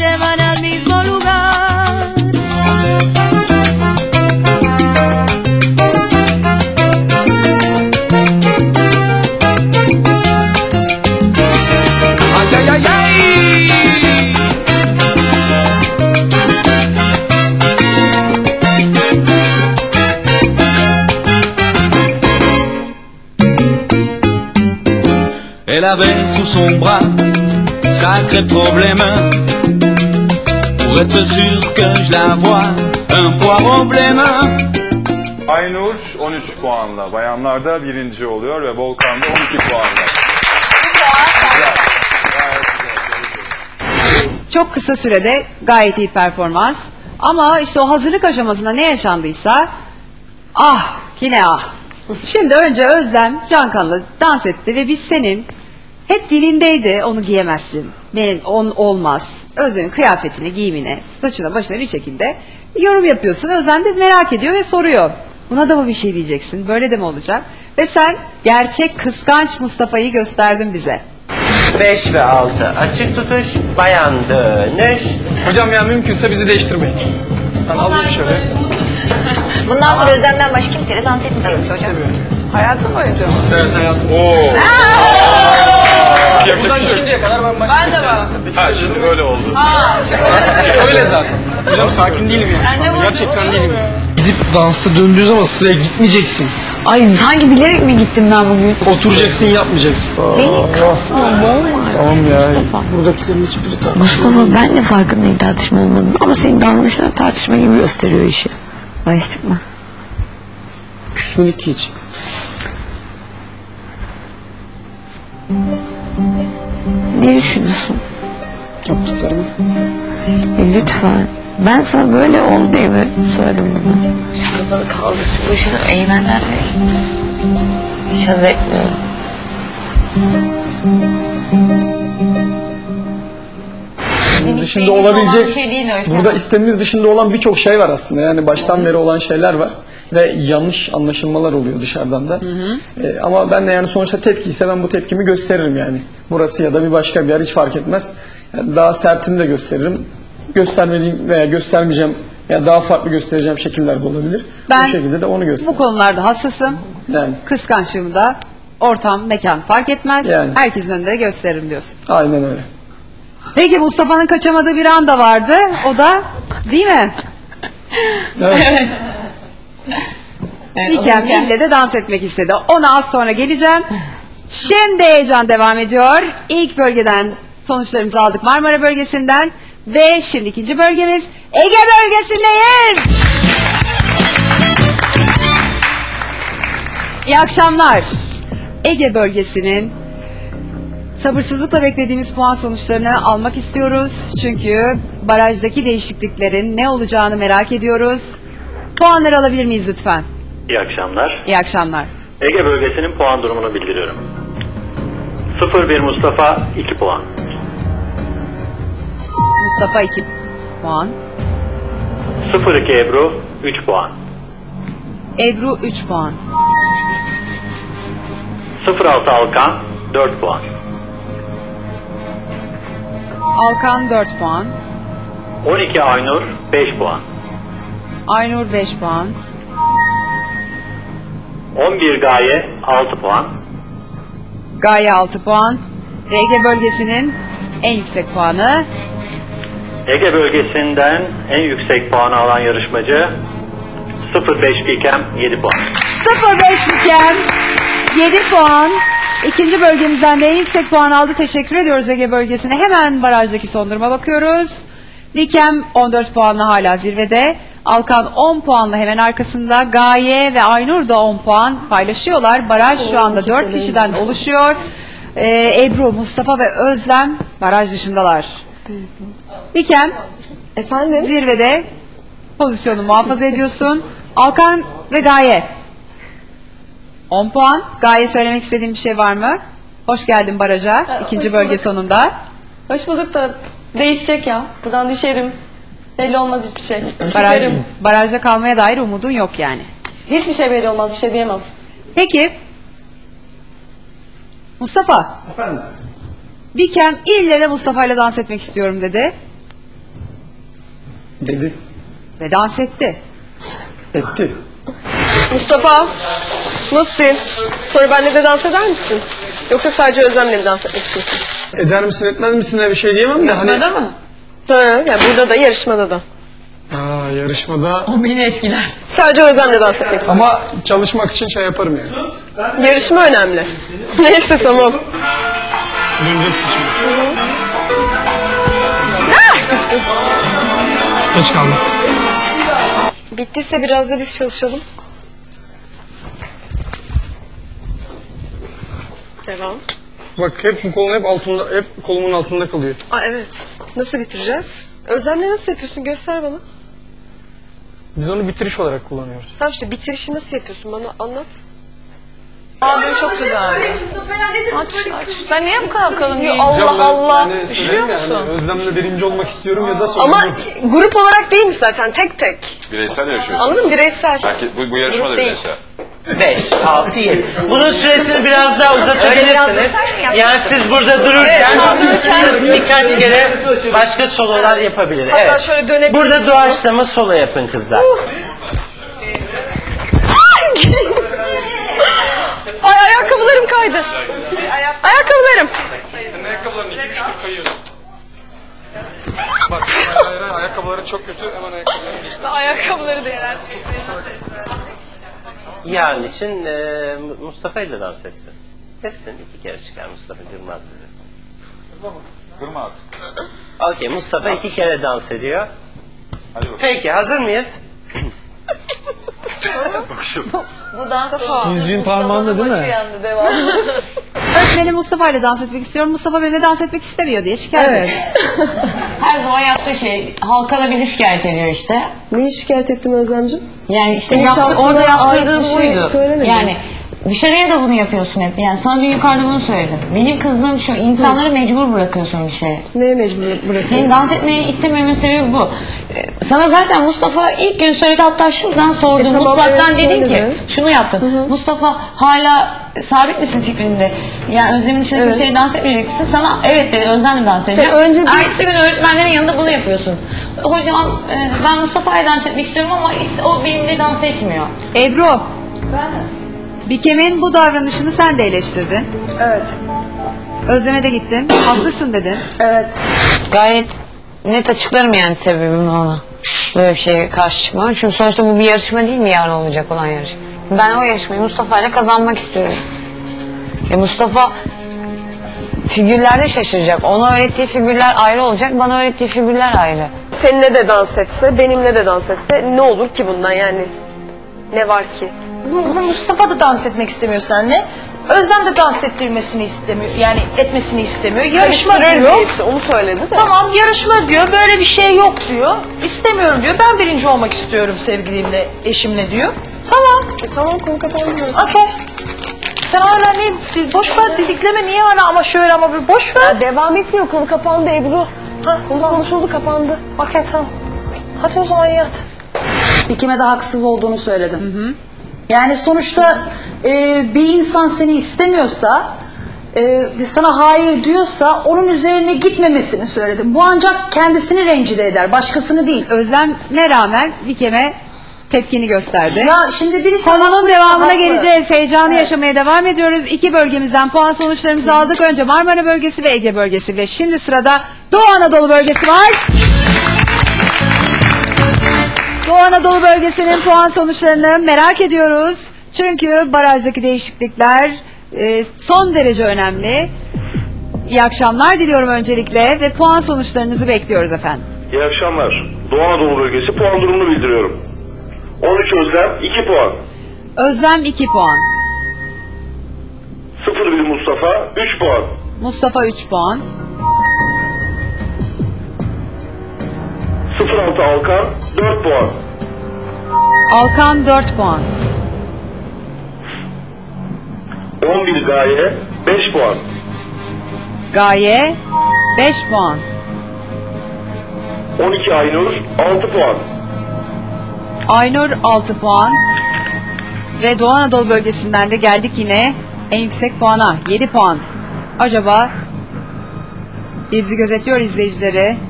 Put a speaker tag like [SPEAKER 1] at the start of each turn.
[SPEAKER 1] llevan al mismo lugar.
[SPEAKER 2] Ay, ay, ay, ay.
[SPEAKER 3] Elle avait sous son bras sacré problème. Pour être sûr que je la vois, un problème.
[SPEAKER 4] Aynur 13 puanla bayanlarda birinci oluyor ve Volkan da 12 puanla. Güzel. Gayet güzel.
[SPEAKER 5] Çok kısa sürede gayet iyi performans. Ama işte o hazırlık aşamasında ne yaşandıysa ah yine ah. Şimdi önce Özlem Cankan'la dans etti ve biz senin hep dilindeydi onu giyemezsin. Benim on olmaz. Özlem'in kıyafetine, giyimine, saçına, başına bir şekilde yorum yapıyorsun. Özlem de merak ediyor ve soruyor. Buna da mı bir şey diyeceksin? Böyle de mi olacak? Ve sen gerçek kıskanç Mustafa'yı gösterdin bize.
[SPEAKER 6] 5 ve 6 açık tutuş bayan dönüş
[SPEAKER 7] Hocam ya mümkünse bizi değiştirmeyin. Ben alayım şöyle.
[SPEAKER 8] Bundan sonra Özlem'den başka kimseyle dans etmeyeceğim hocam.
[SPEAKER 5] Hayatım boyunca mı?
[SPEAKER 7] Evet hayatım.
[SPEAKER 4] Oo. Yapacak
[SPEAKER 7] Buradan
[SPEAKER 4] bir şey yok.
[SPEAKER 7] çıkıncaya kadar ben başka ben de dans etmek
[SPEAKER 4] Ha şimdi öyle oldu.
[SPEAKER 7] Öyle zaten. Hocam sakin değilim yani. şu anda. Gerçekten değilim yani. Gidip dansta döndüğü zaman sıraya gitmeyeceksin.
[SPEAKER 8] Ay sanki bilerek mi gittim ben bugün?
[SPEAKER 7] Oturacaksın yapmayacaksın.
[SPEAKER 8] Beni kasma bomba.
[SPEAKER 7] Tamam ya. Buradakilerin hiçbiri tartışmıyor.
[SPEAKER 8] Mustafa ben de farkındayım tartışma olmadığını ama senin davranışların tartışma gibi gösteriyor işi. Barıştık mı?
[SPEAKER 7] Küsmedik ki hiç.
[SPEAKER 8] Ne düşünüyorsun?
[SPEAKER 7] Yaptıklarını.
[SPEAKER 8] E, lütfen. Ben sana böyle ol diye mi söyledim bunu? Şuraları kaldır şu başını eğmenler ve hiç haz etmiyorum.
[SPEAKER 7] dışında olabilecek burada istemimiz dışında olan birçok şey var aslında yani baştan beri olan şeyler var ve yanlış anlaşılmalar oluyor dışarıdan da Ee, ama ben de yani sonuçta tepki ise ben bu tepkimi gösteririm yani burası ya da bir başka bir yer hiç fark etmez Yani daha sertini de gösteririm göstermediğim veya göstermeyeceğim ya daha farklı göstereceğim şekiller de olabilir
[SPEAKER 5] Ben
[SPEAKER 7] bu şekilde de onu
[SPEAKER 5] Bu
[SPEAKER 7] gösteririm
[SPEAKER 5] konularda hassasım.
[SPEAKER 7] yani
[SPEAKER 5] Kıskançlığımda ortam, mekan fark etmez.
[SPEAKER 7] Yani.
[SPEAKER 5] Herkesin önünde gösteririm diyorsun.
[SPEAKER 7] aynen öyle
[SPEAKER 5] Peki Mustafa'nın kaçamadığı bir anda vardı. O da değil mi?
[SPEAKER 7] evet.
[SPEAKER 5] Niken Fil'le de dans etmek istedi. Ona az sonra geleceğim. Şimdi heyecan devam ediyor. İlk bölgeden sonuçlarımızı aldık Marmara bölgesinden. Ve şimdi ikinci bölgemiz Ege bölgesindeyiz. İyi akşamlar. Ege bölgesinin sabırsızlıkla beklediğimiz puan sonuçlarını almak istiyoruz. Çünkü barajdaki değişikliklerin ne olacağını merak ediyoruz. Puanları alabilir miyiz lütfen?
[SPEAKER 9] İyi akşamlar.
[SPEAKER 5] İyi akşamlar.
[SPEAKER 9] Ege bölgesinin puan durumunu bildiriyorum. 0-1 Mustafa 2 puan.
[SPEAKER 5] Mustafa 2 puan.
[SPEAKER 9] 0-2 Ebru 3 puan.
[SPEAKER 5] Ebru 3 puan.
[SPEAKER 9] 0-6 Alkan 4 puan.
[SPEAKER 5] Alkan 4 puan.
[SPEAKER 9] 12 Aynur 5 puan.
[SPEAKER 5] Aynur 5 puan.
[SPEAKER 9] 11 Gaye 6 puan.
[SPEAKER 5] Gaye 6 puan. Ege bölgesinin en yüksek puanı
[SPEAKER 9] Ege bölgesinden en yüksek puanı alan yarışmacı 0-5 Bikem 7 puan.
[SPEAKER 5] 05 Büken 7 puan. İkinci bölgemizden de en yüksek puan aldı. Teşekkür ediyoruz Ege bölgesine. Hemen barajdaki son duruma bakıyoruz. Likem 14 puanla hala zirvede. Alkan 10 puanla hemen arkasında. Gaye ve Aynur da 10 puan paylaşıyorlar. Baraj şu anda 4 kişiden oluşuyor. Ee, Ebru, Mustafa ve Özlem baraj dışındalar. Likem
[SPEAKER 10] Efendim?
[SPEAKER 5] zirvede pozisyonu muhafaza ediyorsun. Alkan ve Gaye 10 puan. Gaye söylemek istediğin bir şey var mı? Hoş geldin baraja. ikinci
[SPEAKER 10] hoş
[SPEAKER 5] bölge
[SPEAKER 10] bulduk.
[SPEAKER 5] sonunda.
[SPEAKER 10] Hoş bulduk da değişecek ya. Buradan düşerim. Belli olmaz hiçbir şey.
[SPEAKER 5] Baraj,
[SPEAKER 10] Çıkarım.
[SPEAKER 5] barajda kalmaya dair umudun yok yani.
[SPEAKER 10] Hiçbir şey belli olmaz. Bir şey diyemem.
[SPEAKER 5] Peki. Mustafa.
[SPEAKER 7] Efendim?
[SPEAKER 5] Bikem ille de Mustafa ile dans etmek istiyorum dedi.
[SPEAKER 7] Dedi.
[SPEAKER 5] Ve dans etti.
[SPEAKER 7] Etti.
[SPEAKER 10] Mustafa, nasılsın? Sonra benimle de dans eder misin? Yoksa sadece Özlem'le mi dans etmek istiyorsun?
[SPEAKER 7] Eder misin etmez misin diye bir şey diyemem de hani...
[SPEAKER 8] mı?
[SPEAKER 10] Ha, yani burada da yarışmada da.
[SPEAKER 7] Aa, yarışmada
[SPEAKER 8] O beni etkiler.
[SPEAKER 10] Sadece Özlem'le dans etmek istiyorum.
[SPEAKER 7] ama çalışmak için şey yaparım yani.
[SPEAKER 10] Yarışma önemli. Neyse tamam.
[SPEAKER 7] Döneceksin şimdi. Geç kaldım.
[SPEAKER 10] Bittiyse biraz da biz çalışalım. Devam.
[SPEAKER 7] Bak hep bu kolun hep altında, hep kolumun altında kalıyor.
[SPEAKER 10] Aa evet. Nasıl bitireceğiz? Özlem'le nasıl yapıyorsun? Göster bana.
[SPEAKER 7] Biz onu bitiriş olarak kullanıyoruz.
[SPEAKER 10] Tamam işte bitirişi nasıl yapıyorsun? Bana anlat. Aa benim çok güzel.
[SPEAKER 8] Aç aç. Ben niye bu kadar kalın?
[SPEAKER 10] Allah
[SPEAKER 7] ben
[SPEAKER 10] Allah.
[SPEAKER 7] Yani söyleyeyim ya, hani Özlem'le birinci olmak istiyorum ya da sonra
[SPEAKER 10] Ama grup olarak değil mi zaten? Tek tek.
[SPEAKER 4] Bireysel yarışıyorsun.
[SPEAKER 10] Anladın mı? Bireysel.
[SPEAKER 4] Belki bu, bu yarışma da
[SPEAKER 10] Grup değil.
[SPEAKER 4] bireysel.
[SPEAKER 6] 5, 6, 7. Bunun süresini biraz daha uzatabilirsiniz. Yani siz burada dururken birkaç kere başka sololar yapabilir.
[SPEAKER 10] Hatta
[SPEAKER 6] Evet.
[SPEAKER 10] şöyle dönebiliriz.
[SPEAKER 6] Burada doğaçlama solo yapın kızlar.
[SPEAKER 10] Ay ayakkabılarım kaydı. Ayakkabılarım.
[SPEAKER 7] Senin ayakkabıların iki üç tur kayıyor. Bak ayakkabıların çok kötü hemen ayakkabıların geçti.
[SPEAKER 10] Ayakkabıları da.
[SPEAKER 6] Yarın için e, Mustafa ile dans etsin. Etsin iki kere çıkar Mustafa durmaz bizi.
[SPEAKER 4] Artık.
[SPEAKER 6] Okey Mustafa iki kere dans ediyor.
[SPEAKER 4] Hadi bakalım.
[SPEAKER 6] Peki hazır mıyız?
[SPEAKER 7] Yüzüğün parmağında değil mi?
[SPEAKER 5] Öğretmenim Mustafa ile dans etmek istiyorum. Mustafa benimle dans etmek istemiyor diye şikayet evet.
[SPEAKER 8] Her zaman yaptığı şey halkana bizi şikayet ediyor işte.
[SPEAKER 10] Neyi şikayet ettin Özlemciğim?
[SPEAKER 8] Yani işte yaptı,
[SPEAKER 10] şahsına
[SPEAKER 8] orada
[SPEAKER 10] ait
[SPEAKER 8] yaptırdığım
[SPEAKER 10] bir şey
[SPEAKER 8] buydu. Yani dışarıya da bunu yapıyorsun hep. Yani sana bir yukarıda bunu söyledim. Benim kızdığım şu insanları mecbur bırakıyorsun bir şeye.
[SPEAKER 10] Neye mecbur bırakıyorsun?
[SPEAKER 8] Senin dans etmeyi istemememin sebebi bu. Ee, Sana zaten Mustafa ilk gün söyledi hatta şuradan sordu.
[SPEAKER 10] E, tamam,
[SPEAKER 8] Mutfaktan
[SPEAKER 10] evet,
[SPEAKER 8] dedin ki
[SPEAKER 10] söyledi.
[SPEAKER 8] şunu yaptın. Mustafa hala sabit misin fikrinde? Yani Özlem'in dışında
[SPEAKER 10] Evet.
[SPEAKER 8] kimseyle dans etmeyeceksin. Sana evet dedi Özlem'le dans edeceğim.
[SPEAKER 10] Tabii önce bir-
[SPEAKER 8] Ertesi gün öğretmenlerin yanında bunu yapıyorsun. Hocam e, ben Mustafa'yla dans etmek istiyorum ama is- o benimle dans etmiyor.
[SPEAKER 5] Ebru. Bikem'in bu davranışını sen de eleştirdin.
[SPEAKER 10] Evet.
[SPEAKER 5] Özlem'e de gittin. Haklısın dedin.
[SPEAKER 10] Evet.
[SPEAKER 8] Gayet net açıklarım yani sebebimi ona. Böyle bir şeye karşı çıkmam. Çünkü sonuçta bu bir yarışma değil mi yarın olacak olan yarışma? Ben o yarışmayı Mustafa ile kazanmak istiyorum. E Mustafa figürlerde şaşıracak. Ona öğrettiği figürler ayrı olacak, bana öğrettiği figürler ayrı.
[SPEAKER 10] Seninle de dans etse, benimle de dans etse ne olur ki bundan yani? Ne var ki?
[SPEAKER 11] Mustafa da dans etmek istemiyor seninle. Özlem de dans ettirmesini istemiyor. Yani etmesini istemiyor. Yarışma diyor.
[SPEAKER 10] işte onu söyledi de.
[SPEAKER 11] Tamam yarışma diyor. Böyle bir şey yok diyor. İstemiyorum diyor. Ben birinci olmak istiyorum sevgilimle, eşimle diyor. Tamam.
[SPEAKER 10] E, tamam konu kapandı.
[SPEAKER 11] Okey. Sen hala ne boş ver dedikleme niye hala ama şöyle ama bir boş ver.
[SPEAKER 10] Ya devam etmiyor konu kapandı Ebru.
[SPEAKER 11] Ha,
[SPEAKER 10] Konu konuşuldu kapandı.
[SPEAKER 11] Okey tamam. Hadi o zaman yat.
[SPEAKER 12] Kime de haksız olduğunu söyledim. Yani sonuçta e, bir insan seni istemiyorsa e, sana hayır diyorsa onun üzerine gitmemesini söyledim. Bu ancak kendisini rencide eder, başkasını değil.
[SPEAKER 5] Özlem'e rağmen Bikem'e tepkini gösterdi.
[SPEAKER 12] Ya şimdi birisi
[SPEAKER 5] Konunun devamına
[SPEAKER 12] haklı.
[SPEAKER 5] geleceğiz. Heyecanı yaşamaya devam ediyoruz. İki bölgemizden puan sonuçlarımızı aldık. Önce Marmara bölgesi ve Ege bölgesi ve şimdi sırada Doğu Anadolu bölgesi var. Doğu Anadolu bölgesinin puan sonuçlarını merak ediyoruz. Çünkü barajdaki değişiklikler e, son derece önemli. İyi akşamlar diliyorum öncelikle ve puan sonuçlarınızı bekliyoruz efendim.
[SPEAKER 13] İyi akşamlar. Doğu Anadolu bölgesi puan durumunu bildiriyorum. 13 Özlem 2 puan.
[SPEAKER 5] Özlem 2 puan.
[SPEAKER 13] 01 Mustafa 3 puan.
[SPEAKER 5] Mustafa 3 puan.
[SPEAKER 13] 06 Alkan 4 puan.
[SPEAKER 5] Alkan 4 puan.
[SPEAKER 13] 11 Gaye 5 puan.
[SPEAKER 5] Gaye 5 puan.
[SPEAKER 13] 12 Aynur 6 puan.
[SPEAKER 5] Aynur 6 puan. Ve Doğu Anadolu bölgesinden de geldik yine en yüksek puana 7 puan. Acaba bir bizi gözetiyor izleyicileri